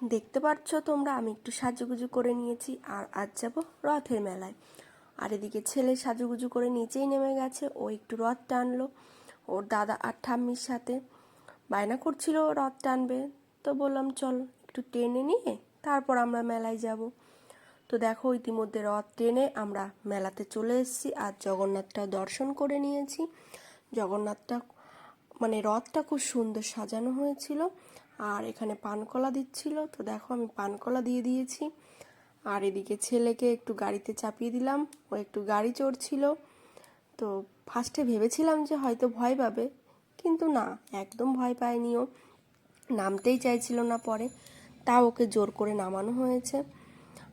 দেখতে পাচ্ছ তোমরা, আমি একটু সাজুগুজু করে নিয়েছি আর আজ যাব রথের মেলায়। আর এদিকে ছেলে সাজুগুজু করে নিচেই নেমে গেছে, ও একটু রথ টানলো। ওর দাদা আর ঠাম্মির সাথে বায়না করছিল রথ টানবে, তো বললাম, চল, একটু টেনে নিয়ে তারপর আমরা মেলায় যাব। তো দেখো, ইতিমধ্যে রথ টেনে আমরা মেলাতে চলে এসেছি আর জগন্নাথটা দর্শন করে নিয়েছি। জগন্নাথটা মানে রথটা খুব সুন্দর সাজানো হয়েছিল। আর এখানে পানকলা দিচ্ছিল। তো দেখো আমি পানকলা দিয়ে দিয়েছি। আর এদিকে ছেলেকে একটু গাড়িতে চাপিয়ে দিলাম। ও একটু গাড়ি চড়ছিল। তো ফার্স্টে ভেবেছিলাম যে হয়তো ভয় পাবে। কিন্তু না, একদম ভয় পায়নি ও। নামতেই চাইছিল না পরে। তা ওকে জোর করে নামানো হয়েছে।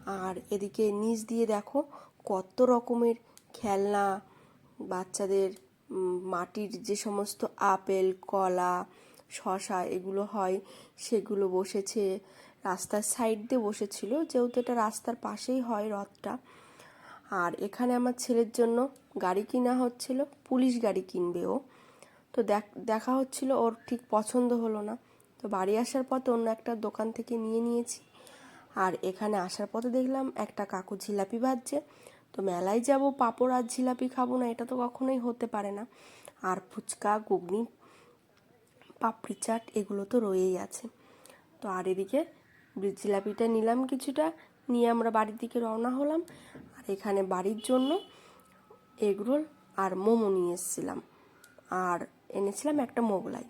আর এদিকে নিচ দিয়ে দেখো কত রকমের খেলনা, বাচ্চাদের মাটির যে সমস্ত আপেল, কলা শশা এগুলো হয়, সেগুলো বসেছে রাস্তার সাইড দিয়ে বসেছিল। যেহেতু এটা রাস্তার পাশেই হয় রথটা। আর এখানে আমার ছেলের জন্য গাড়ি কিনা হচ্ছিল, পুলিশ গাড়ি কিনবে ও। তো দেখ হচ্ছিল ওর ঠিক পছন্দ হলো না। তো বাড়ি আসার পথে অন্য একটা দোকান থেকে নিয়ে নিয়েছি। আর এখানে আসার পথে দেখলাম একটা কাকু জিলাপি ভাজছে। তো মেলায় যাব, পাঁপড় আর জিলাপি খাব না, এটা তো কখনোই হতে পারে না। আর ফুচকা, ঘুগনি, পাপড়ি চাট, এগুলো তো রয়েই আছে। তো আর এদিকে জিলাপিটা নিলাম কিছুটা, নিয়ে আমরা বাড়ির দিকে রওনা হলাম। আর এখানে বাড়ির জন্য এগরোল আর মোমো নিয়ে এসেছিলাম। আর এনেছিলাম একটা মোগলাই।